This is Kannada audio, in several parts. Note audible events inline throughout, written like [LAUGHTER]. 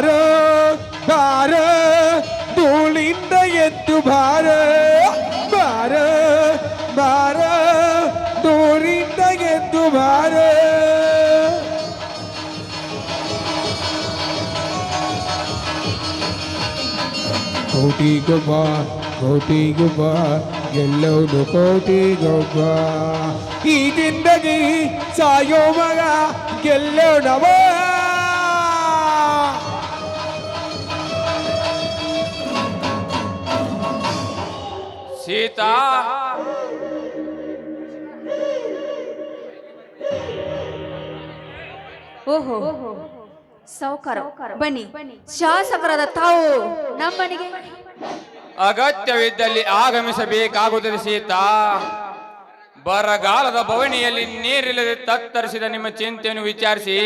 ಬಾರ ಬಾರ ಧೂಳಿಂದ ಎದ್ದು ಬಾರ ಬಾರ ಬಾರ ಧೂಳಿಂದ ಎದ್ದು ಬಾರ ಕೋಟಿ ಗೊಬ್ಬ ಕೋಟಿ ಗೊಬ್ಬ ಗೆಲ್ಲೋದು ಕೋಟಿ ಗೊಬ್ಬ ಈ ಜಿಂದಗಿ ಸಾಯೋ ಮಗ ಗೆಲ್ಲೋಣವ ಸೀತಾ ಓಹೋ. ಸೌಕರ ಬನ್ನಿ. ಶಾಸಕರಾದ ತಾವು ನಮ್ಮನಿಗೆ ಅಗತ್ಯವಿದ್ದಲ್ಲಿ ಆಗಮಿಸಬೇಕಾಗುತ್ತದೆ ಸೀತಾ. ಬರಗಾಲದ ಬವಣಿಯಲ್ಲಿ ನೀರಿಲ್ಲದೆ ತತ್ತರಿಸಿದ ನಿಮ್ಮ ಚಿಂತೆಯನ್ನು ವಿಚಾರಿಸಿ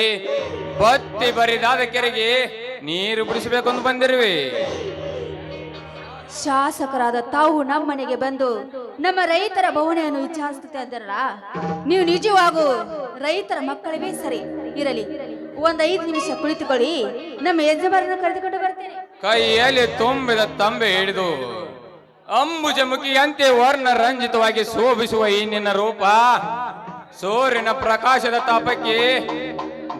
ಬತ್ತಿ ಬರಿದಾದ ಕೆರೆಗೆ ನೀರು ಬಿಡಿಸಬೇಕೆಂದು ಬಂದಿರುವೆ. ಶಾಸಕರಾದ ತಾವು ನಮ್ಮ ಮನೆಗೆ ಬಂದು ನಮ್ಮ ರೈತರ ಭವನೆಯನ್ನು ವಿಚಾರಿಸುತ್ತೆ ಇದ್ದಾರಲ್ಲ ನೀವು ನಿಜವಾಗೂ ರೈತರ ಮಕ್ಕಳಿಗೆ ಸರಿ? ಇರಲಿ ಒಂದ್ ಐದು ನಿಮಿಷ ಕುಳಿತುಕೊಳ್ಳಿ. ನಮ್ಮ ಯಜಮಾನರನ್ನು ಕರೆದುಕೊಂಡು ಬರ್ತೇನೆ. ಕೈಯಲ್ಲಿ ತುಂಬಿದ ತಂಬೆ ಹಿಡಿದು ಅಂಬುಜಮುಖಿಯಂತೆ ವರ್ಣ ರಂಜಿತವಾಗಿ ಶೋಭಿಸುವ ಈ ನಿನ್ನ ರೂಪ. ಸೂರ್ಯನ ಪ್ರಕಾಶದ ತಾಪಕ್ಕೆ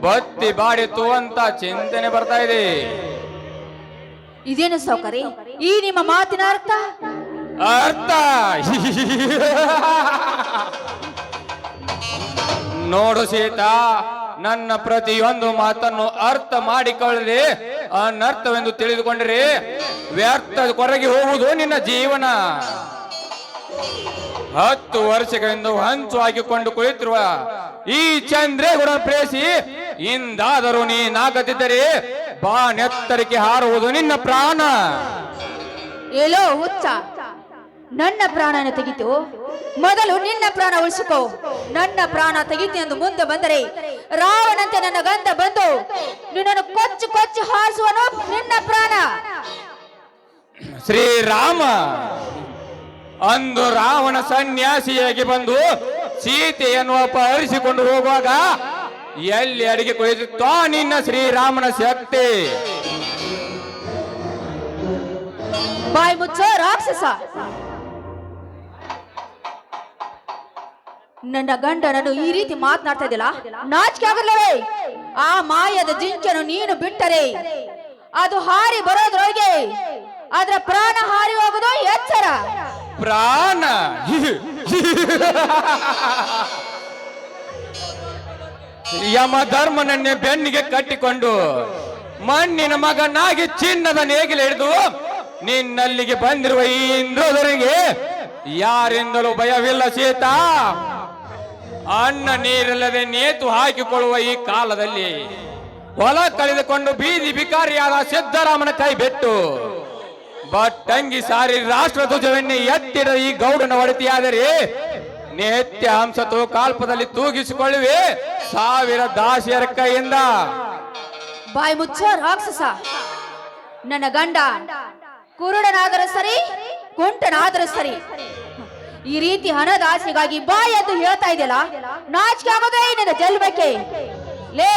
ಬತ್ತಿ ಬಾಡಿತು ಅಂತ ಚಿಂತನೆ ಬರ್ತಾ ಇದೆ. ಇದೇನು ಸೌಕರ್ಯ? ಈ ನಿಮ್ಮ ಮಾತಿನ ಅರ್ಥ? ಅರ್ಥ. ನೋಡು ಸೀತಾ, ನನ್ನ ಪ್ರತಿಯೊಂದು ಮಾತನ್ನು ಅರ್ಥ ಮಾಡಿಕೊಳ್ಳ್ರಿ, ಅನರ್ಥವೆಂದು ತಿಳಿದುಕೊಂಡ್ರಿ. ವ್ಯರ್ಥ ಕೊರಗಿ ಹೋಗುವುದು ನಿನ್ನ ಜೀವನ. ಹತ್ತು ವರ್ಷಗಳಿಂದ ಹಂಚು ಹಾಕಿಕೊಂಡು ಕುಳಿತಿರುವ ಈ ಚಂದ್ರೇಗುಣ ಪ್ರೇಸಿ, ಇಂದಾದರೂ ನೀನಾಗದಿದ್ದರೆ ಬಾ ನೆತ್ತರಿಕೆ ಹಾರುವುದು ನಿನ್ನ ಪ್ರಾಣ. ಎಲ್ಲೋ ಹುಚ್ಚ, ನನ್ನ ಪ್ರಾಣನ ತೆಗಿತು. ಮೊದಲು ನಿನ್ನ ಪ್ರಾಣ ಉಳಿಸಿಕೋ. ನನ್ನ ಪ್ರಾಣ ತೆಗಿತು ಎಂದು ಮುಂದೆ ಬಂದರೆ ರಾವಣಂತೆ ನನ್ನ ಗಂಧ ಬಂದು ನಿನ್ನನ್ನು ಕೊಚ್ಚು ಕೊಚ್ಚು ಹಾರಿಸುವನು ನಿನ್ನ ಪ್ರಾಣ. ಶ್ರೀರಾಮ ಅಂದು ರಾವಣ ಸನ್ಯಾಸಿಯಾಗಿ ಬಂದು ಸೀತೆಯನ್ನು ಅಪಹರಿಸಿಕೊಂಡು ಹೋಗುವಾಗ ಎಲ್ಲಿ ಅಡಿಗೆ ಕುಳಿತಿತ್ತೋ ನಿನ್ನ ಶ್ರೀರಾಮನ ಶಕ್ತಿ. ಬಾಯಿ ಮುಚ್ಚೋ ರಾಕ್ಷಸ ನನ್ನ ಗಂಡನನ್ನು ಈ ರೀತಿ ಮಾತನಾಡ್ತಾ ಇದ್ದಿಲ್ಲ ನಾಚಿಕೆ ಆಗಲ್ಲವೇ? ಆ ಮಾಯದ ಜಿಂಚನು ನೀನು ಬಿಟ್ಟರೆ ಅದು ಹಾರಿ ಬರೋದ್ರೊಳಗೆ ಅದರ ಪ್ರಾಣ ಹಾರಿ ಹೋಗುದು ಎಚ್ಚರ. ಪ್ರಾಣ. ಯಮ ಧರ್ಮನನ್ನೇ ಬೆನ್ನಿಗೆ ಕಟ್ಟಿಕೊಂಡು ಮಣ್ಣಿನ ಮಗನಾಗಿ ಚಿನ್ನದ ನೇಗಿಲು ಹಿಡಿದು ನಿನ್ನಲ್ಲಿಗೆ ಬಂದಿರುವ ಈ ಇಂದ್ರದವರಿಗೆ ಯಾರಿಂದಲೂ ಭಯವಿಲ್ಲ ಸೀತಾ. ಅನ್ನ ನೀರಿಲ್ಲದೆ ನೇತು ಹಾಕಿಕೊಳ್ಳುವ ಈ ಕಾಲದಲ್ಲಿ ಹೊಲ ಕಳೆದುಕೊಂಡು ಬೀದಿ ಬಿಕಾರಿಯಾದ ಸಿದ್ದರಾಮನ ಕೈ ಬಿಟ್ಟು ಬಟ್ಟಂಗಿ ಸಾರಿ ರಾಷ್ಟ್ರ ಧ್ವಜವನ್ನೇ ಎತ್ತಿದ ಈ ಗೌಡನ ಒಡತಿಯಾದರೆ ನಿತ್ಯ ಹಂಸತು ಕಾಲ್ಪದಲ್ಲಿ ತೂಗಿಸಿಕೊಳ್ಳುವೆ ಸಾವಿರ ದಾಸಿಯರ ಕೈಯಿಂದ. ಬಾಯಿ ಮುಚ್ಚ ರಾಕ್ಷಸ. ನನ್ನ ಗಂಡ ಕುರುಡನಾದರೂ ಸರಿ ಕುಂಟನಾದರೂ ಸರಿ. ಈ ರೀತಿ ಹಣದ ಆಸೆಗಾಗಿ ಬಾಯ್ ಎಂದು ಹೇಳ್ತಾ ಇದೆಯಲ್ಲ ನಾಚಿಕೆ ಆಗೋದೇ ನಿನ್ನ ಜನ್ಮಕ್ಕೆ? ಲೇ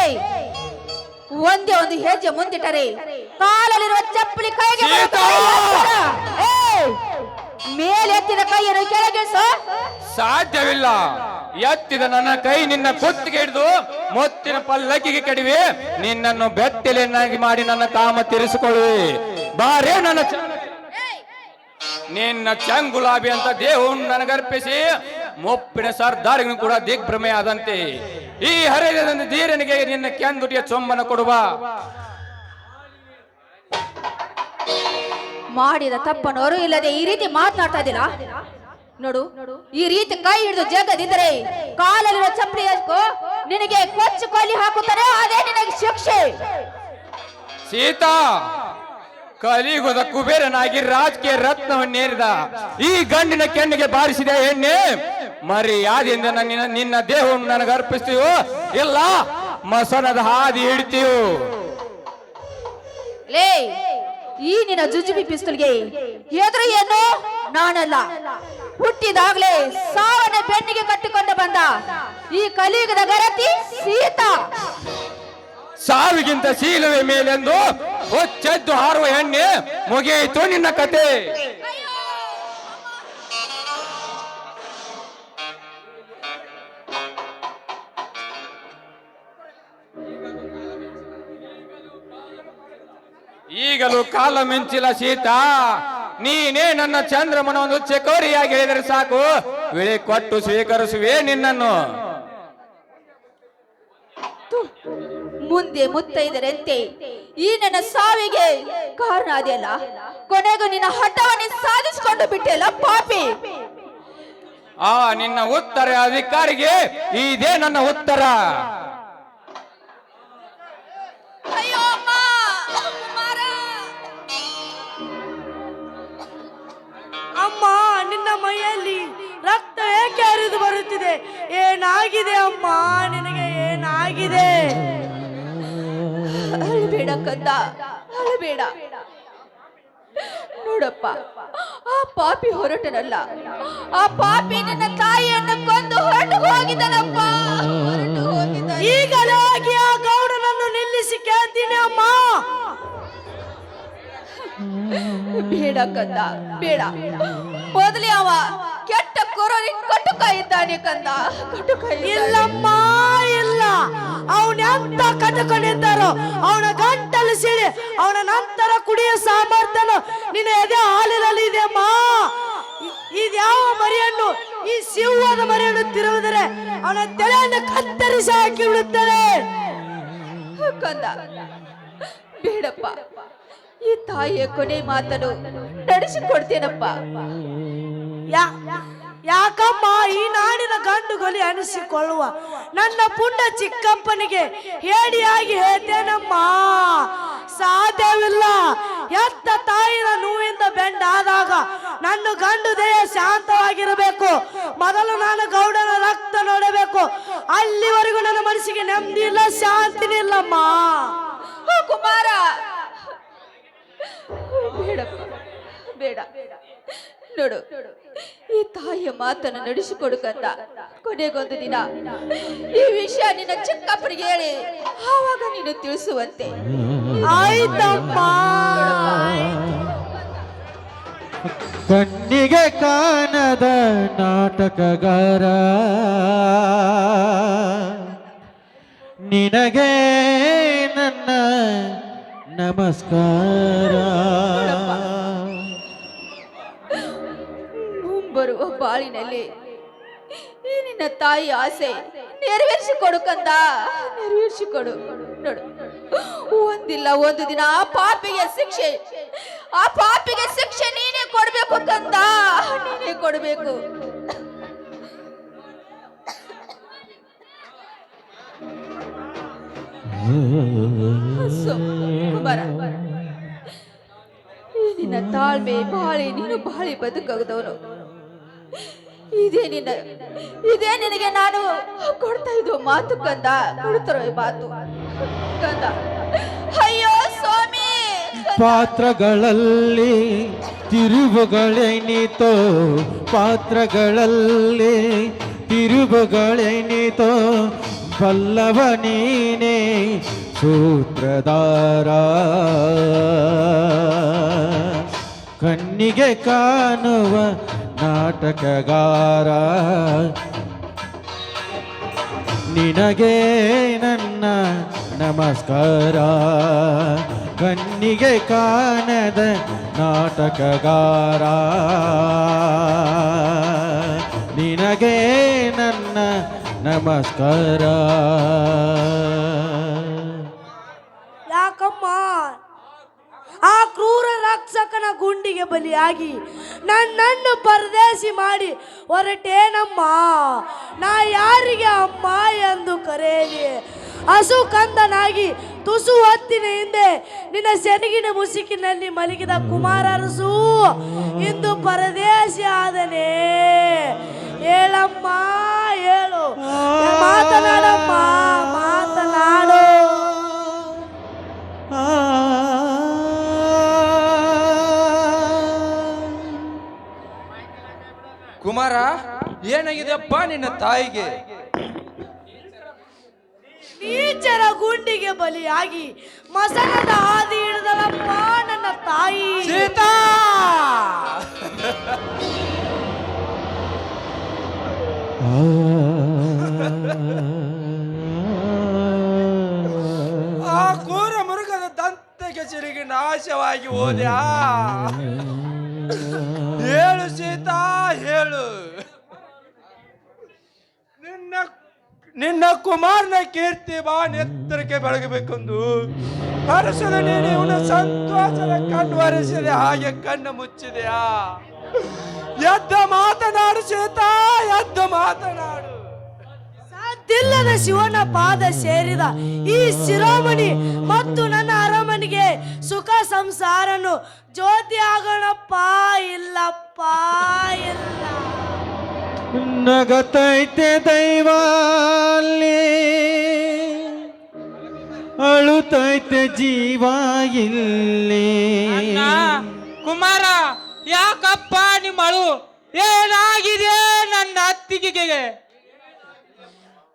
ಒಂದೇ ಒಂದು ಹೆಜ್ಜೆ ಮುಂದಿಟ್ಟರೆ ಕಾಲಲ್ಲಿರುವ ಚಪ್ಪಲಿ ಕೈಗೆ ಮೇಲೆ ಎತ್ತಿದ ಏಯ್! ಮೇಲೆತ್ತಿದ ಕೈಯನ್ನು ಕೆಳಗಿಳಿಸೋ ಸಾಧ್ಯವಿಲ್ಲ. ಎತ್ತಿದ ನನ್ನ ಕೈ ನಿನ್ನ ಕುತ್ತಿಗೆ ಹಿಡಿದು ಮುತ್ತಿನ ಪಲ್ಲಕ್ಕಿಗೆ ಕಡಿವೆ ನಿನ್ನನ್ನು ಬೆತ್ತಲೆಯನ್ನಾಗಿ ಮಾಡಿ ನನ್ನ ಕಾಮ ತೀರಿಸಿಕೊಳ್ಳುವೆ. ಬಾರೇ ನನ್ನ ನಿನ್ನ ನಿನ್ನ ಗುಲಾಬಿ ಅಂತ ದೇಹವನ್ನು ನನಗರ್ಪಿಸಿ ಮುಪ್ಪಿನ ಸರ್ದಾರಿಗೂ ಕೂಡ ದಿಗ್ಭ್ರಮೆ ಆದಂತೆ ಈ ಹರಿದ ಧೀರನಿಗೆ ನಿನ್ನ ಕೆಂದುಟಿಯ ಚೊಂಬನ ಕೊಡುವ. ಮಾಡಿದ ತಪ್ಪನವರು ಇಲ್ಲದೆ ಈ ರೀತಿ ಮಾತನಾಡ್ತಾ ಇದ್ದಿಲ್ಲ ನೋಡು ಈ ರೀತಿ ಕೈ ಹಿಡಿದು ಜಗದಿದ್ರೆ ಕಾಲಲ್ಲಿರೋ ಚಪ್ಪಲಿ ಹಾಕೋ ನಿನಗೆ ಕೊಚ್ಚು ಕೊಲ್ಲಿ ಹಾಕುತ್ತಾರೆ ಅದೇ ನಿನಗೆ ಶಿಕ್ಷೆ. ಸೀತಾ ಕಲಿಯುಗದ ಕುಬೇರನಾಗಿ ರಾಜಕೀಯ ರತ್ನವನ್ನೇರಿದ ಈ ಗಂಡಿನ ಕೆಣ್ಣಿಗೆ ಬಾರಿಸಿದ ಎಣ್ಣೆ ಮರ್ಯಾದೆಯಿಂದ ನನ್ನ ನಿನ್ನ ದೇಹವನ್ನು ನನಗೆ ಅರ್ಪಿಸ್ತೀವೋ ಇಲ್ಲ, ಮಸನದ ಹಾದಿ ಹಿಡ್ತೀವೋ ಈ ನಿನ್ನ ಜುಜುಬಿ ಪಿಸ್ತೂಲ್ಗೆ ಎದುರು ಏನು? ನಾನಲ್ಲ. ಹುಟ್ಟಿದಾಗ್ಲೇ ಸಾವನ್ನ ಬೆನ್ನಿಗೆ ಕಟ್ಟಿಕೊಂಡು ಬಂದ ಈ ಕಲಿಯುಗದ ಗರತಿ ಸೀತಾ. ಸಾವಿಗಿಂತ ಶೀಲವೇ ಮೇಲೆಂದು ಹೊಚ್ಚೆದ್ದು ಹಾರುವ ಹೆಣ್ಣೆ ಮುಗಿಯಿತು ನಿನ್ನ ಕತೆ. ಈಗಲೂ ಕಾಲ ಮಿಂಚಿಲ್ಲ ಸೀತಾ. ನೀನೇ ನನ್ನ ಚಂದ್ರಮನ ಒಂದು ಚಕೋರಿಯಾಗಿ ಹೇಳಿದರೆ ಸಾಕು. ವಿಳಿ ಕೊಟ್ಟು ಸ್ವೀಕರಿಸುವೆ ನಿನ್ನನ್ನು. ಮುಂದೆ ಮುತ್ತೈದರಂತೆ ಈ ನನ್ನ ಸಾವಿಗೆ ಕಾರಣ ಅದೆಯಲ್ಲ ಕೊನೆಗೂ ನಿನ್ನ ಹಠವನ್ನು ಸಾಧಿಸಿಕೊಂಡು ಬಿಟ್ಟೆಲ್ಲ ಪಾಪಿ. ಆ ನಿನ್ನ ಉತ್ತರ ಅಧಿಕಾರಿಗೆ ಇದೇ ನನ್ನ ಉತ್ತರ. ಅಮ್ಮ ನಿನ್ನ ಮೈಯಲ್ಲಿ ರಕ್ತ ಏಕೆ ಹರಿದು ಬರುತ್ತಿದೆ? ಏನಾಗಿದೆ ಅಮ್ಮ? ನಿನಗೆ ಏನಾಗಿದೆ? ಅಳಬೇಡ ಕಂದ, ಅಳಬೇಡ. ನೋಡಪ್ಪ, ಆ ಪಾಪಿ ಹೊರಟನಲ್ಲ. ಆ ಪಾಪಿ ನನ್ನ ತಾಯಿಯನ್ನು ಕೊಂದು ಹೊರಟು ಹೋಗಿದನಪ್ಪ. ಈಗಲಾಗಿ ಆ ಗೌಡನನ್ನು ನಿಲ್ಲಿಸಿ ಕೇಳ್ತೀನಿ ಅಮ್ಮ. ಬೇಡ ಕಂದ, ಬೇಡ. ಮೊದಲೇ ಅವ ಕೆಟ್ಟ ಕೊರೋನಿ ಕಟುಕ ಇದ್ದಾನೆ ಕಂದ. ಕಟುಕ. ಇಲ್ಲಮ್ಮ, ಇಲ್ಲ. ಅವನ ಎಂತ ಕಟ್ಟಕೊಂಡಿದ್ದಾರೋ ಅವನ ಗಂಟಲು ಸಿಡಿ ಅವನ ನಂತರ ಕುಡಿಯ ಸಾಮರ್ಥ್ಯನು ನಿನ್ನ ಎದೆ ಹಾಲಿನಲ್ಲಿ ಇದೆ ಮಾ. ಇದ್ಯಾವ ಮರಿಯನ್ನು ಈ ಸಿಂಹದ ಮರಿಯನ್ನು ತಿರುವುದರೆ ಅವನ ತಲೆಯನ್ನು ಕತ್ತರಿಸಿ ಹಾಕಿ ಬಿಡುತ್ತದೆ ಕಂದ ಬೇಡಪ್ಪ. ಈ ತಾಯಿಯ ಕೊನೆ ಮಾತನ್ನು ನಡೆಸಿಕೊಡ್ತೇನಪ್ಪ. ಯಾ- ಯಾಕಮ್ಮ, ಈ ನಾಡಿನ ಗಂಡುಗಲಿ ಅನಿಸಿಕೊಳ್ಳುವ ನನ್ನ ಪುಂಡ ಚಿಕ್ಕಪ್ಪನಿಗೆ ಹೇಡಿಯಾಗಿ ಹೇಳ್ತೇನಮ್ಮ. ಸಾಧ್ಯವಿಲ್ಲ. ಎತ್ತ ತಾಯಿನ ನೋವಿಂದ ಬೆಂಡಾದಾಗ ನನ್ನ ಗಂಡು ದೇಹ ಶಾಂತವಾಗಿರಬೇಕು. ಮೊದಲು ನಾನು ಗೌಡನ ರಕ್ತ ನೋಡಬೇಕು. ಅಲ್ಲಿವರೆಗೂ ನನ್ನ ಮನಸ್ಸಿಗೆ ನೆಮ್ಮದಿ ಇಲ್ಲ ಶಾಂತಿನೇ ಇಲ್ಲಮ್ಮ. ಕುಮಾರ. ಬೇಡ ಬೇಡ. ನೋಡು ಈ ತಾಯಿಯ ಮಾತನ್ನು ನಡೆಸಿಕೊಡುಕಂತ ಕೊನೆಗೊಂದು ದಿನ. ಈ ವಿಷಯ ನಿನ್ನ ಚಿಕ್ಕಪ್ಪನಿಗೆ ಹೇಳಿ. ಆವಾಗ ನೀನು ತಿಳಿಸುವಂತೆ. ಆಯ್ತಮ್ಮ. ಕಣ್ಣಿಗೆ ಕಾಣದ ನಾಟಕಗಾರ. ನಿನಗೆ ನನ್ನ ನಮಸ್ಕಾರ. ಮುಂಬರುವ ಬಾಳಿನಲ್ಲಿ. ಈ ನಿನ್ನ ತಾಯಿ ಆಸೆ ನೆರವೇರಿಸಿಕೊಡು ಕಂದ. ನೆರವೇರಿಸಿಕೊಡು. ನೋಡು. ಒಂದಿಲ್ಲ, ಒಂದು ದಿನ ಆ ಪಾಪಿಗೆ ಶಿಕ್ಷೆ. ಆ ಪಾಪಿಗೆ ಶಿಕ್ಷೆ ನೀನೇ ಕೊಡ್ಬೇಕು ಕಂದ. ನೀನೇ ಕೊಡ್ಬೇಕು. ನಿನ್ನ ತಾಳ್ಮೆ, ಬಾಳಿ, ನೀನು ಬಾಳಿ ಬದುಕಾಗದವನು. [LAUGHS] ಇದೇ ನಿನ್ನ ಇದೇ ನಿನಗೆ ನಾನು ಕೊಡ್ತಾ ಇದ್ದು ಮಾತು ಕಂದ ಕೊಡ್ತಿರೋ ಮಾತು ಕಂದ. ಅಯ್ಯೋ ಸ್ವಾಮಿ! ಪಾತ್ರಗಳಲ್ಲಿ ತಿರುವುಗಳೆನಿತೋ ಪಾತ್ರಗಳಲ್ಲಿ ಬಲ್ಲವ ನೀನೇ ಸೂತ್ರಧಾರ ಕಣ್ಣಿಗೆ ಕಾಣುವ ನಾಟಕಗಾರ. ನಿನಗೆ ನನ್ನ ನಮಸ್ಕಾರ. ಕಣ್ಣಿಗೆ ಕಾಣದ ನಾಟಕಗಾರ. ನಿನಗೆ ನನ್ನ ನಮಸ್ಕಾರ ಯಾಕಮ್ಮ ಆ ಕ್ರೂರ ರಕ್ಷಕನ ಗುಂಡಿಗೆ ಬಲಿಯಾಗಿ ನನ್ನನ್ನು ಪರದೇಶಿ ಮಾಡಿ ಹೊರಟೇನಮ್ಮ ನಾ ಯಾರಿಗೆ ಅಮ್ಮ ಎಂದು ಕರೆಯಲಿ ಹಸು ಕಂದನಾಗಿ ತುಸು ಹೊತ್ತಿನ ಹಿಂದೆ ನಿನ್ನ ಸೆನಗಿನ ಮುಸುಕಿನಲ್ಲಿ ಮಲಗಿದ ಕುಮಾರರಸು ಇಂದು ಪರದೇಶಿ ಆದನೆ ಹೇಳಮ್ಮ ಹೇಳು ಮಾತನಾಡಮ್ಮ ಮಾತನಾಡು ಕುಮಾರ ಏನಾಗಿದೆಯಪ್ಪ ನಿನ್ನ ತಾಯಿಗೆ? ನೀಚರ ಗುಂಡಿಗೆ ಬಲಿಯಾಗಿ ಮಸನದ ಹಾದಿ ಹಿಡಿದಳಪ್ಪ ನನ್ನ ತಾಯಿ. ಸೀತಾ! ಆ ಕೋರ ಮೃಗದ ದಂತಕ್ಕೆ ಸಿರಿಗಿ ನಾಶವಾಗಿ ಹೋದ್ಯಾ? ಹೇಳು ಸೀತಾ ಹೇಳು. ನಿನ್ನ ನಿನ್ನ ಕುಮಾರನ ಕೀರ್ತಿ ಬಾ ನೆತ್ತರಕ್ಕೆ ಬೆಳಗಬೇಕೆಂದು. ಹರಸದ ನೀನು ಇವನ ಸಂತೋಷದ ಕಣ್ಣು ಹರಿಸಿದೆ ಹಾಗೆ ಕಣ್ಣು ಮುಚ್ಚಿದೆಯಾ? ಎದ್ದ ಮಾತನಾಡು ಸೀತಾ, ಎದ್ದ ಮಾತನಾಡು. ಸಾಧ್ಯಲ್ಲದ ಶಿವನ ಪಾದ ಸೇರಿದ ಈ ಶಿರೋಮಣಿ ಮತ್ತು ನನ್ನ ಸುಖ ಸಂಸಾರನು ಜ್ಯೋತಿ ಆಗೋಣಪ್ಪ ಇಲ್ಲಪ್ಪ ಇಲ್ಲ. ನಗತೈತೆ ದೈವ ಅಲ್ಲಿ. ಅಳುತ್ತೈತೆ ಜೀವ ಇಲ್ಲಿ. ಕುಮಾರ ಯಾಕಪ್ಪ ನಿಮ್ಮಳು? ಏನಾಗಿದೆ ನನ್ನ ಅತ್ತಿಗೆಗೆ?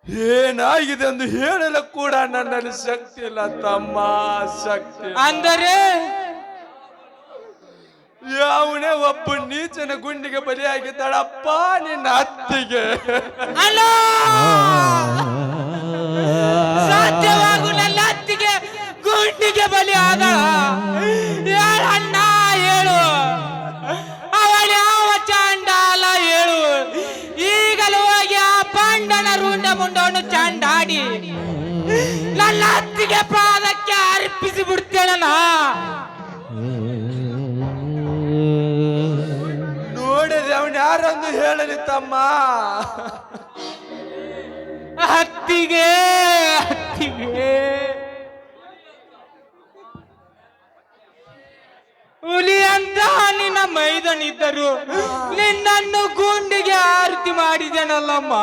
ಏನಾಗಿದೆ ಎಂದು ಹೇಳಲು ಕೂಡ ನನ್ನಲ್ಲಿ ಶಕ್ತಿ ಇಲ್ಲ ತಮ್ಮ ಶಕ್ತಿ ಅಂದರೆ? ಯಾವನೇ ಒಬ್ಬ ನೀಚನ ಗುಂಡಿಗೆ ಬಲಿಯಾಗಿದ್ದಾಳಪ್ಪ ನಿನ್ನ ಅತ್ತಿಗೆ. ಅಲ್ಲ ಸಾಧ್ಯವಾಗು ನನ್ನ ಅತ್ತಿಗೆ ಗುಂಡಿಗೆ ಬಲಿ ಆದ ರುಂಡ ಮುಂಡವನ್ನು ಚಾಂಡಾಡಿ. ನನ್ನ ಅತ್ತಿಗೆ ಪಾದಕ್ಕೆ ಅರ್ಪಿಸಿ ಬಿಡ್ತೇಳಲ್ಲ. ನೋಡಿದ್ರೆ ಅವನು ಯಾರೊಂದು ಹೇಳಲಿ ತಮ್ಮ? ಹತ್ತಿಗೆ ಹತ್ತಿಗೆ. ಹುಲಿ ಅಂತ ನಿನ್ನ ಮೈದನಿದ್ದರು. ನಿನ್ನನ್ನು ಗುಂಡಿಗೆ ಆರತಿ ಮಾಡಿದೆನಲ್ಲಮ್ಮ.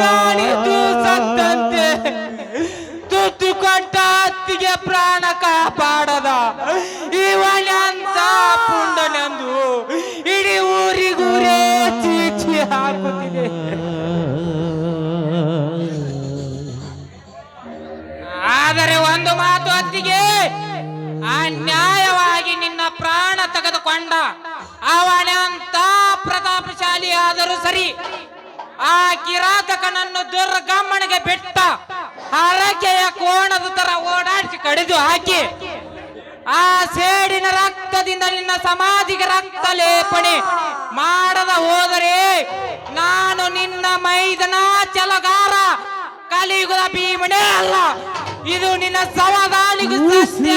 ನಾನಿದ್ದು ಸತ್ತಂತೆ. ತುತ್ತು ಕೊಟ್ಟ ಅತ್ತಿಗೆ ಪ್ರಾಣ ಕಾಪಾಡದ. ಇವನಂತ ಪುಂಡನೆಂದು ಇಡೀ ಊರಿಗೂರೇ ಚೀಚಿ ಹಾಕುತ್ತಿದೆ. ಆದರೆ ಒಂದು ಮಾತು ಅತ್ತಿಗೆ, ಅನ್ಯಾಯವಾಗಿ ನಿನ್ನ ಪ್ರಾಣ ತೆಗೆದುಕೊಂಡ ಅವನಂತ ಪ್ರತಾಪಶಾಲಿ ಆದರೂ ಸರಿ ಆ ಕಿರಾತಕನನ್ನು ದುರ್ಗಮ್ಮನಿಗೆ ಬಿಟ್ಟ ಹರಕೆಯ ಕೋಣದ ತರ ಓಡಾಡಿಸಿ ಕಡಿದು ಹಾಕಿ ಆ ಸೇಡಿನ ರಕ್ತದಿಂದ ನಿನ್ನ ಸಮಾಧಿಗೆ ರಕ್ತ ಲೇಪಣೆ ಮಾಡದ ಹೋದರೆ ನಾನು ನಿನ್ನ ಮೈದನ ಚಲಗಾರ ಕಲಿಯುಗದ ಭೀಮಣೆ ಅಲ್ಲ. ಇದು ನಿನ್ನ ಸವದಾಲಿಗೂ ಸತ್ಯ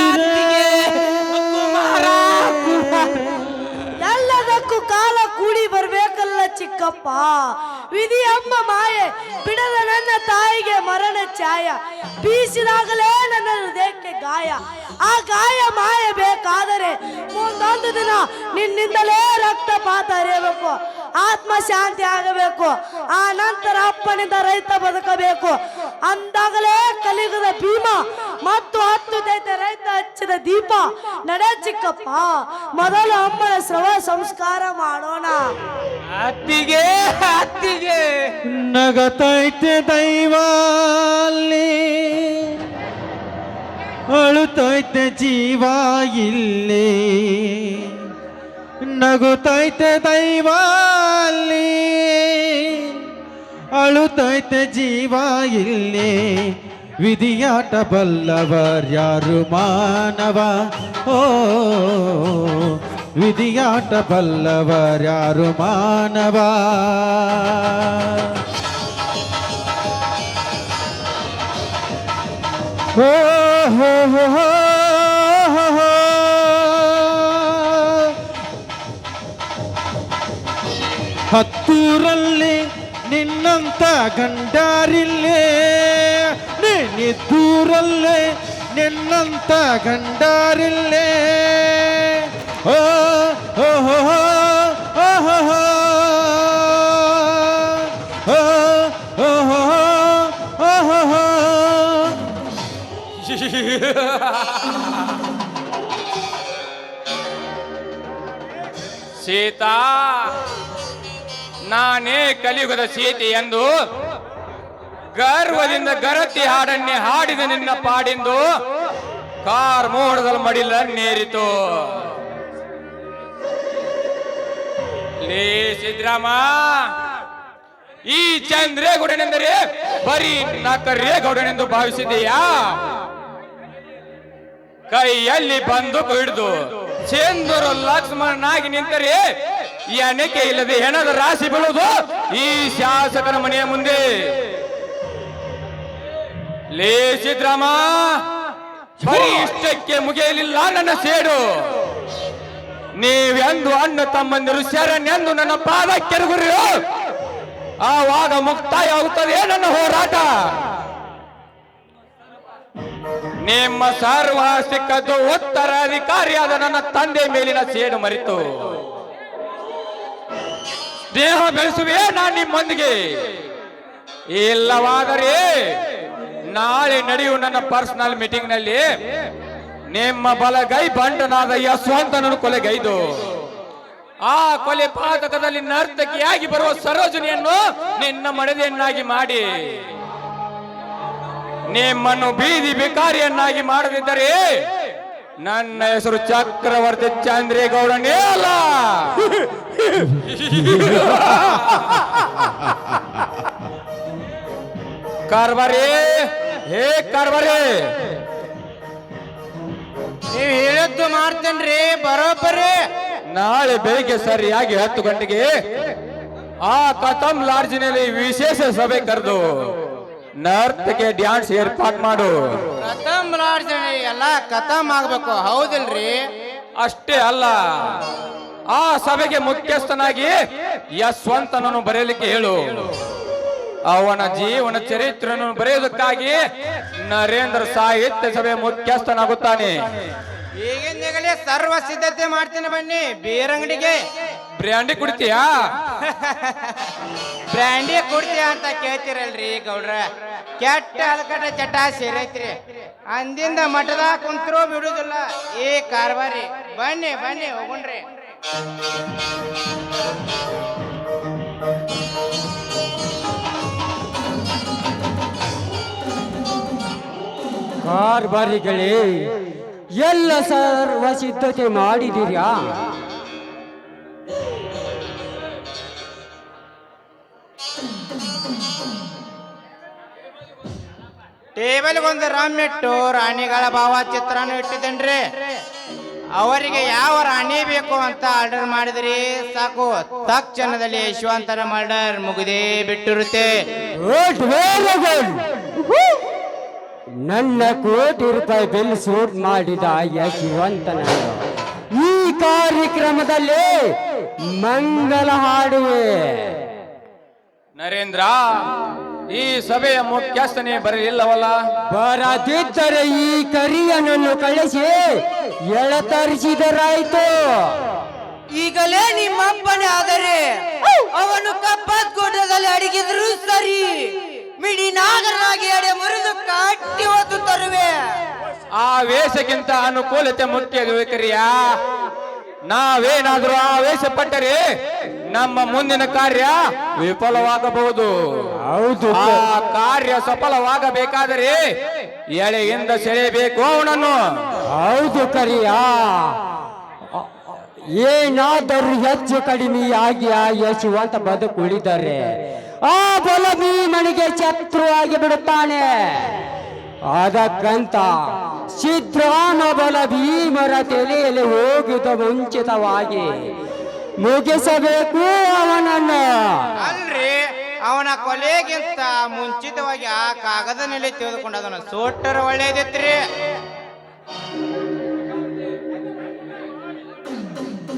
ವಿಧಿ ಅಮ್ಮ ಮಾಯೆ, ಬಿಡದ ನನ್ನ ತಾಯಿಗೆ ಮರಣ ಛಾಯ. ಬೀಸಿದಾಗಲೇ ನನ್ನ ಹೃದಯಕ್ಕೆ ಗಾಯ. ಆ ಗಾಯ ಮಾಯ ಬೇಕಾದರೆ ಮುಂದೊಂದು ದಿನ ನಿನ್ನಿಂದಲೇ ರಕ್ತಪಾತ ಹರಿಯಬೇಕು. ಆತ್ಮ ಶಾಂತಿ ಆಗಬೇಕು. ಆ ನಂತರ ಅಪ್ಪನಿಂದ ರೈತ ಬದುಕಬೇಕು. ಅಂದಾಗಲೇ ಕಲಿಗದ ಭೀಮ ಮತ್ತು ಹತ್ತು ತೈತೆ ರೈತ ಹಚ್ಚಿದ ದೀಪ. ನಡ ಚಿಕ್ಕಪ್ಪ ಮೊದಲು ಅಮ್ಮನ ಶ್ರವ ಸಂಸ್ಕಾರ ಮಾಡೋಣ. ಅತ್ತಿಗೆ ಅತ್ತಿಗೆ ನಗತೈತೆ ದೈವ ಅಲ್ಲಿ ಅಳುತ್ತೈತೆ ಜೀವ ಇಲ್ಲಿ ನಗುತ್ತೈತೆ ದೈವ ಅಲ್ಲಿ ಅಳುತ್ತೈತೆ ಜೀವ ಇಲ್ಲಿ ವಿಧಿಯಾಟ ಬಲ್ಲವರ್ಯಾರು ಮಾನವ ಓ ವಿಧಿಯಾಟ ಬಲ್ಲವರ್ಯಾರು ಮಾನವ ಓ ಹೋ ಹೋ ಹೋ ಹೋ ಹೋ. ಹತ್ತೂರಲ್ಲಿ ನಿನ್ನಂತ ಗಂಡಾರಿಲ್ಲೇ ನೀನಿದ್ದೂರಲ್ಲೇ ನಿನ್ನಂತ ಗಂಡಾರಿಲ್ಲೇ ಓ. ಸೀತಾ ನಾನೇ ಕಲಿಯುಗದ ಸೀತೆ ಎಂದು ಗರ್ವದಿಂದ ಗರತಿ ಹಾಡನ್ನೇ ಹಾಡಿದ ನಿನ್ನ ಪಾಡಿಂದು ಕಾರ್ ಮೋಡದಲ್ಲಿ ಮಡಿಲನ್ನೇರಿತು ಲೇ ಸಿದ್ರಾಮ ಈ ಚಂದ್ರೇಗೌಡನೆಂದರೆ ಬರೀ ನಕರೇಗೌಡನೆಂದು ಭಾವಿಸಿದೆಯಾ? ಕೈಯಲ್ಲಿ ಬಂದು ಹಿಡಿದು ಚಂದ್ರು ಲಕ್ಷ್ಮಣನಾಗಿ ನಿಂತರೆ ಎಣಿಕೆ ಇಲ್ಲದೆ ಹೆಣದ ರಾಶಿ ಬೀಳುವುದು ಈ ಶಾಸಕನ ಮನೆಯ ಮುಂದೆ. ಲೇ ಬರೀ ಇಷ್ಟಕ್ಕೆ ಮುಗಿಯಲಿಲ್ಲ ನನ್ನ ಸೇಡು. ನೀವೆಂದು ಅಣ್ಣ ತಮ್ಮಂದಿರು ಶರಣ್ಯಂದು ನನ್ನ ಪಾದ ಕೆರಗುರಿ. ಆವಾಗ ಮುಕ್ತಾಯ ಆಗುತ್ತದೆ ನನ್ನ ಹೋರಾಟ. ನಿಮ್ಮ ಸಾರ್ವಾಸಿಕದ್ದು ಉತ್ತರಾಧಿಕಾರಿಯಾದ ನನ್ನ ತಂದೆ ಮೇಲಿನ ಸೇಡು ಮರಿತು. ದೇಹ ಬೆಳೆಸುವೆ ನಾನು ನಿಮ್ಮೊಂದಿಗೆ. ಇಲ್ಲವಾದರೆ ನಾಳೆ ನಡೆಯುವ ನನ್ನ ಪರ್ಸನಲ್ ಮೀಟಿಂಗ್ನಲ್ಲಿ. ನಿಮ್ಮ ಬಲಗೈ ಬಂಡನಾದ ಯಶವಂತನನ್ನು ಕೊಲೆಗೈದು. ಆ ಕೊಲೆ ಪಾತಕದಲ್ಲಿ ನರ್ತಕಿಯಾಗಿ ಬರುವ ಸರೋಜನಿಯನ್ನು ನಿನ್ನ ಮಡದೆಯನ್ನಾಗಿ ಮಾಡಿ. ನಿಮ್ಮನ್ನು ಬೀದಿ ಬಿಕಾರಿಯನ್ನಾಗಿ ಮಾಡದಿದ್ದರೆ ನನ್ನ ಹೆಸರು ಚಕ್ರವರ್ತಿ ಚಂದ್ರೇಗೌಡನೇ ಅಲ್ಲ. [LAUGHS] ಕಾರ್ಬಾರಿ. ಹೇ ಕಾರ್ಬಾರಿ. ನೀವು ಹೇಳಿದ್ದು ಮಾಡ್ತೇನ್ರಿ ಬರೋಬ್ಬರಿ. ನಾಳೆ ಬೆಳಿಗ್ಗೆ ಸರಿಯಾಗಿ ಹತ್ತು ಗಂಟೆಗೆ ಆ ಕತಮ್ ಲಾಡ್ಜಿನಲ್ಲಿ ವಿಶೇಷ ಸಭೆ ಕರೆದು ನರ್ತಕ್ಕೆ ಡ್ಯಾನ್ಸ್ ಏರ್ಪಾಟ್ ಮಾಡು. ಕತಮ್ ಲಾಡ್ಜ್ ಎಲ್ಲ ಕತಮ್ ಆಗ್ಬೇಕು ಹೌದಿಲ್ರಿ? ಅಷ್ಟೇ ಅಲ್ಲ ಆ ಸಭೆಗೆ ಮುಖ್ಯಸ್ಥನಾಗಿ ಯಶವಂತನನ್ನು ಬರೆಯಲಿಕ್ಕೆ ಹೇಳು. ಅವನ ಜೀವನ ಚರಿತ್ರೆಯನ್ನು ಬರೆಯುವುದಕ್ಕಾಗಿ ನರೇಂದ್ರ ಸಾಹಿತ್ಯ ಸಭೆ ಮುಖ್ಯಸ್ಥನಾಗುತ್ತಾನೆ. ಈಗಿಂದಲೇ ಸರ್ವ ಸಿದ್ಧತೆ ಮಾಡ್ತೀನಿ ಬನ್ನಿ ಬೀರಂಗಡಿಗೆ ಬ್ರ್ಯಾಂಡಿ ಕುಡಿತೀಯಾ? [LAUGHS] ಬ್ರ್ಯಾಂಡಿ ಕುಡ್ತೀಯ ಅಂತ ಕೇಳ್ತಿರಲ್ರಿ ಗೌಡ್ರ. ಕೆಟ್ಟ ಅಲ್ಕಟ ಚಟ ಸೇರೈತ್ರಿ. ಅಂದಿಂದ ಮಠದ ಕುಂತ್ರು ಬಿಡುದಿಲ್ಲ ಈ ಕಾರ್ಬಾರಿ ಬನ್ನಿ ಬನ್ನಿ ಹೋಗುಣ್ರಿ. ಕಾರ್ಬಾರಿಗಳೇ ಎಲ್ಲ ಸರ್ವ ಸಿದ್ಧತೆ ಮಾಡಿದ್ದೀರಾ? ಟೇಬಲ್ ಒಂದು ರಾಮ್ ಇಟ್ಟು ರಾಣಿಗಳ ಭಾವಚಿತ್ರನ ಇಟ್ಟಿದ್ದೇನ್ರಿ. ಅವರಿಗೆ ಯಾವ ರಾಣಿ ಬೇಕು ಅಂತ ಆರ್ಡರ್ ಮಾಡಿದ್ರಿ? ಸಾಕು ತಕ್ಷಣದಲ್ಲಿ ಯಶವಂತರ ಮರ್ಡರ್ ಮುಗಿದೇ ಬಿಟ್ಟಿರುತ್ತೆ. ನನ್ನ ಕೋಟಿ ರೂಪಾಯಿ ಬಿಲ್ ಸೂಟ್ ಮಾಡಿದ ಯಶವಂತನ ಈ ಕಾರ್ಯಕ್ರಮದಲ್ಲಿ ಮಂಗಲ ಹಾಡುವೆ. ನರೇಂದ್ರ ಈ ಸಭೆಯ ಮುಖ್ಯಸ್ಥನೇ ಬರಲಿಲ್ಲವಲ್ಲ? ಬರದಿದ್ದರೆ ಈ ಕರಿಯನನ್ನು ಕಳಿಸಿ ಎಳತರಿಸಿದರಾಯ್ತು. ಈಗಲೇ ನಿಮ್ಮಪ್ಪನೇ ಆದರೆ ಅವನು ಕಪ್ಪತ್ ಗುಡ್ಡದಲ್ಲಿ ಅಡಗಿದ್ರು ಸರಿ. ಮಿಡಿ ನಾಗರಾಗಿ ಎಡೆ ಮುರಿದು ಕಟ್ಟಿ ಹೊತ್ತು ತರುವೆ. ಆ ವೇಷಕ್ಕಿಂತ ಅನುಕೂಲತೆ ಮುಖ್ಯ ಬೇಕರಿಯಾ ನಾವೇನಾದ್ರೂ ಆ ವೇಷ ಪಟ್ಟರೆ ನಮ್ಮ ಮುಂದಿನ ಕಾರ್ಯ ವಿಫಲವಾಗಬಹುದು. ಹೌದು. ಆ ಕಾರ್ಯ ಸಫಲವಾಗಬೇಕಾದರೆ ಎಳೆಯಿಂದ ಸೆಳೆಯಬೇಕು ಅವನನ್ನು. ಹೌದು ಕರಿಯ. ಏನಾದರೂ ಹೆಚ್ಚು ಕಡಿಮೆಯಾಗಿ ಆ ಯಶವಂತ ಬದುಕುಳಿದರೆ ಆ ಬಲ ಭೀಮನಿಗೆ ಶತ್ರುವಾಗಿ ಬಿಡುತ್ತಾನೆ. ಅದಕ್ಕಂತ ಸಿದ್ರಾನ ಬಲ ಭೀಮರ ತಲೆಯಲ್ಲಿ ಹೋಗಿದ ಮುಂಚಿತವಾಗಿ ಮುಗಿಸಬೇಕು ಅವನನ್ನು. ಅಲ್ರಿ, ಅವನ ಕೊಲೆಗಿಂತ ಮುಂಚಿತವಾಗಿ ಆ ಕಾಗದ ನೆಲೆ ತೆಗೆದುಕೊಂಡು ಅದನ್ನು ಸೋಟರ ಒಳ್ಳೇದಿತ್ರಿ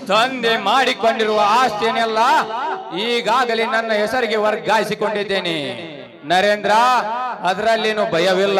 ತಂದೆ ಮಾಡಿಕೊಂಡಿರುವ ಆಸ್ತಿಯನ್ನೆಲ್ಲ ಈಗಾಗಲೇ ನನ್ನ ಹೆಸರಿಗೆ ವರ್ಗಾಯಿಸಿಕೊಂಡಿದ್ದೇನೆ. ನರೇಂದ್ರ ಅದರಲ್ಲೇನು ಭಯವಿಲ್ಲ.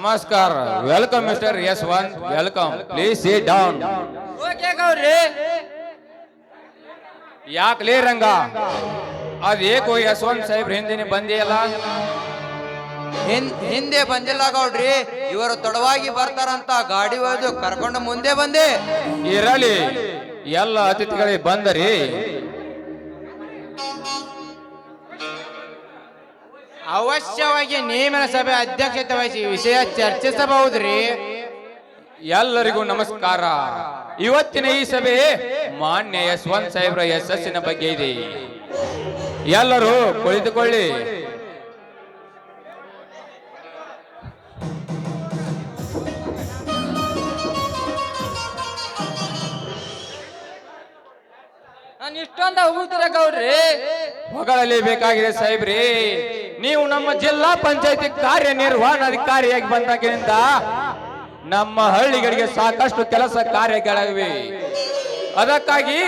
ನಮಸ್ಕಾರ. Welcome mister S one welcome please sit down okay Ranga? ಯಾಕಲೇ Ranga ಅದೇಕೋ ಒನ್ ಸಾಹೇಬ್ರ ಹಿಂದಿನ ಬಂದಿಯಲ್ಲ? ಹಿಂದೆ ಬಂದಿಲ್ಲ ಗೌಡ್ರಿ. ಇವರು ತಡವಾಗಿ ಬರ್ತಾರಂತ ಗಾಡಿ ಒಯ್ದು ಕರ್ಕೊಂಡು ಮುಂದೆ ಬಂದೆ. ಇರಲಿ. ಎಲ್ಲ ಅತಿಥಿಗಳಿಗೆ ಬಂದರಿ. ಅವಶ್ಯವಾಗಿ ನೇಮನ ಸಭೆ ಅಧ್ಯಕ್ಷತೆ ವಹಿಸಿ ವಿಷಯ ಚರ್ಚಿಸಬಹುದ್ರಿ? ಎಲ್ಲರಿಗೂ ನಮಸ್ಕಾರ. ಇವತ್ತಿನ ಈ ಸಭೆ ಮಾನ್ಯ ಯಶವಂತ್ ಸಾಹೇಬ್ರ ಯಶಸ್ಸಿನ ಬಗ್ಗೆ ಇದೆ. ಎಲ್ಲರೂ ಕುಳಿತುಕೊಳ್ಳಿ. ನಾನು ಇಷ್ಟೊಂದ ಹೋಗುತ್ತೀರ ಗೌಡ್ರಿ. ಮಗಳಲ್ಲಿ ಬೇಕಾಗಿದೆ ಸಾಹೇಬ್ರಿ. ನೀವು ನಮ್ಮ ಜಿಲ್ಲಾ ಪಂಚಾಯತಿ ಕಾರ್ಯನಿರ್ವಹಣಾಧಿಕಾರಿಯಾಗಿ ಬಂದಾಗಿನಿಂದ ನಮ್ಮ ಹಳ್ಳಿಗಳಿಗೆ ಸಾಕಷ್ಟು ಕೆಲಸ ಕಾರ್ಯಗಳಾಗಿವೆ. ಅದಕ್ಕಾಗಿ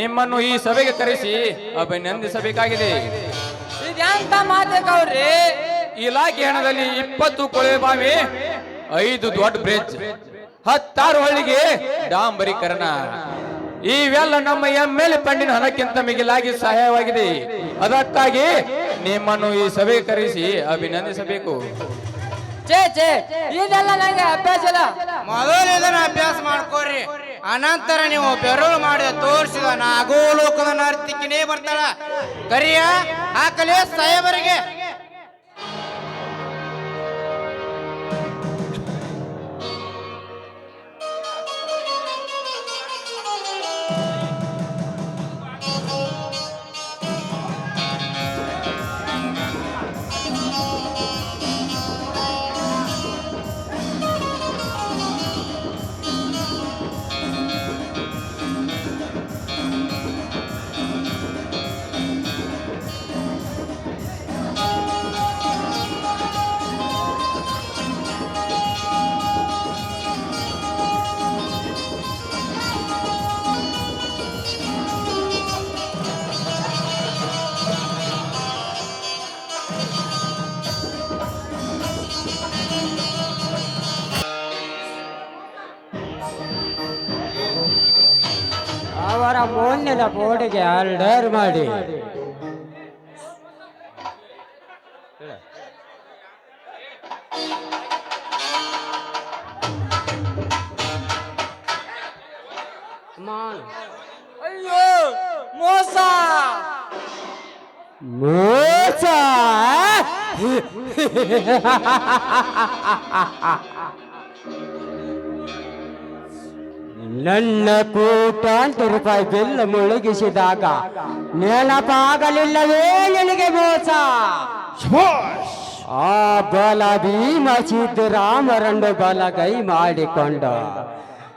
ನಿಮ್ಮನ್ನು ಈ ಸಭೆಗೆ ಕರೆಸಿ ಅಭಿನಂದಿಸಬೇಕಾಗಿದೆ. ಇಲಾಖೆ ಹಣದಲ್ಲಿ ಇಪ್ಪತ್ತು ಕೊಳವೆ ಬಾವಿ ಐದು ದೊಡ್ಡ ಬ್ರಿಡ್ಜ್ ಹತ್ತಾರು ಹಳ್ಳಿಗೆ ಡಾಂಬರೀಕರಣ. ಇವೆಲ್ಲ ನಮ್ಮ ಎಲ್ ಪಂಡಿನ ಹಣಕ್ಕಿಂತ ಮಿಗಿಲಾಗಿ ಸಹಾಯವಾಗಿದೆ. ಅದಕ್ಕಾಗಿ ನಿಮ್ಮನ್ನು ಈ ಸಭೆ ಕರೆಸಿ ಅಭಿನಂದಿಸಬೇಕು. ಛೇ ಛೇ ಇದೆಲ್ಲ ನಂಗೆ ಅಭ್ಯಾಸ ಇಲ್ಲ. ಮೊದಲು ಇದನ್ನ ಅಭ್ಯಾಸ ಮಾಡ್ಕೋರಿ ಅನಂತರ ನೀವು ಬೆರಳು ಮಾಡಿ ತೋರಿಸಿದ ನಾಗೋಲೋಕದ ನರ್ತಿಕಿನೇ ಬರ್ತಾಳ. ಕರಿಯ ಹಾಕಲೇ ಸಾಹೇಬರಿಗೆ. ಮುಂದಿನ ಬೋರ್ಡಿಗೆ ಆರ್ಡರ್ ಮಾಡಿ ಅಯ್ಯೋ ಮೋಸ ಮೋಸ ನನ್ನ ಕೋಟ್ಯಾಂತರ ರೂಪಾಯಿ ಬೆಲ್ಲ ಮುಳುಗಿಸಿದಾಗ ನೆನಪಾಗಲಿಲ್ಲವೇ ನಿನಗೆ ಮೋಸ? ಆ ಬಲ ಭೀಮ ಸಿದ್ದರಾಮರನ್ನು ಬಲಗೈ ಮಾಡಿಕೊಂಡ.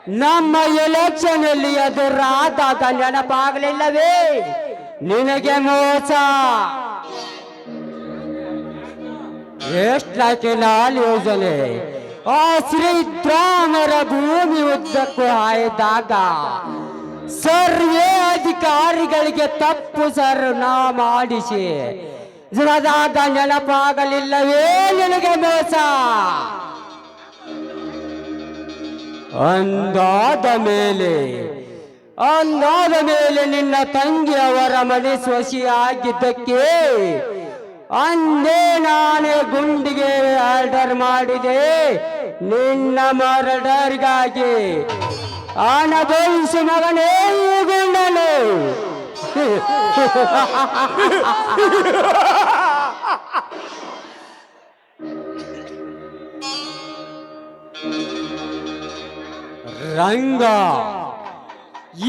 ನಮ್ಮ ಎಲೆಕ್ಷನ್ ಅಲ್ಲಿ ಎದುರಾದಾಗ ನೆನಪಾಗಲಿಲ್ಲವೇ ನಿನಗೆ ಮೋಸ? ಎಷ್ಟಾಕೆ ನಾಲ್ ಯೋಜನೆ? ಆ ಶ್ರೀರಾಮರ ಭೂಮಿ ಉದ್ದಕ್ಕೂ ಹಾಯ್ದಾಗ ಸರ್ವೇ ಅಧಿಕಾರಿಗಳಿಗೆ ತಪ್ಪು ಸರ್ ನಾ ಮಾಡಿಸಿ. ಜುಳದಾಗ ನೆನಪಾಗಲಿಲ್ಲವೇ ನಿನಗೆ ಮೋಸ? ಅಂದಾದ ಮೇಲೆ ಅಂದಾದ ಮೇಲೆ ನಿನ್ನ ತಂಗಿಯವರ ಮನೆ ಸೊಸಿಯಾಗಿದ್ದಕ್ಕೆ ಅಂದೇ ನಾನೇ ಗುಂಡಿಗೆ ಆರ್ಡರ್ ಮಾಡಿದೆ. ನಿನ್ನ ಮರಡರ್ಗಾಗಿ ಬಯಸು ಮಗನೇ ಈ ಗುಂಡನು ರಂಗ.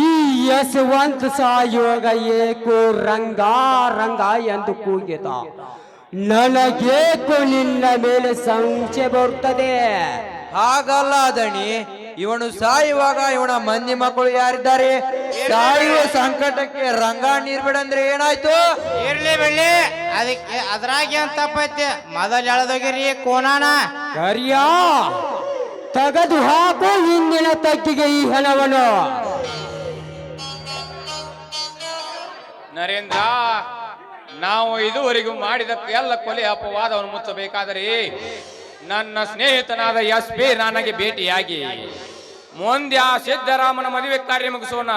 ಈ ಯಶವಂತ ಸಾಯೋಗ ಏಕೋ ರಂಗ ರಂಗ ಎಂದು ಕೂಗಿದ. ನನಗೇಕೋ ನಿನ್ನ ಮೇಲೆ ಸಂಶಯ ಬರುತ್ತದೆ. ಹಾಗಲ್ಲ ದಣಿ ಇವನು ಸಾಯುವಾಗ ಇವನ ಮಂದಿ ಮಕ್ಕಳು ಯಾರಿದ್ದಾರೆ? ಸಾಯುವ ಸಂಕಟಕ್ಕೆ ರಂಗ ನೀರು ಬಿಡಂದ್ರೆ ಏನಾಯ್ತು? ಇರ್ಲಿ ಬೆಳ್ಳಿ ಅದಕ್ಕೆ ಅದ್ರಾಗ ಏನ್ ತಪ್ಪೈತಿ? ಮೊದಲು ಎಳದೋಗಿರಿ ಕೋನಾನ. ಕರಿಯ ತೆಗೆದು ಹಾಕು ಹಿಂದಿನ ತಗ್ಗಿಗೆ ಈ ಹಣವನ್ನು. ನರೇಂದ್ರ ನಾವು ಇದುವರೆಗೂ ಮಾಡಿದ ಎಲ್ಲ ಕೊಲೆ ಅಪವಾದವನ್ನು ಮುಚ್ಚಬೇಕಾದರೆ ನನ್ನ ಸ್ನೇಹಿತನಾದ ಎಸ್ ಪಿ ನನಗೆ ಭೇಟಿಯಾಗಿ ಮುಂದೆ ಆ ಸಿದ್ದರಾಮನ ಮದುವೆ ಕಾರ್ಯ ಮುಗಿಸೋಣ.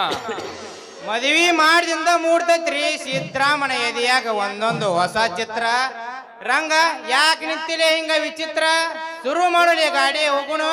ಮದುವೆ ಮಾಡಿದಿಂದ ಮೂಡ್ತೈತ್ರಿ ಸಿದ್ದರಾಮನ ಎದೆಯಾಗ ಒಂದೊಂದು ಹೊಸ ಚಿತ್ರ. ರಂಗ, ಯಾಕೆ ನಿಂತಿಲ್ಲ ಹಿಂಗ ವಿಚಿತ್ರ. ಶುರು ಮಾಡಲಿ ಗಾಡಿ ಹೋಗುನು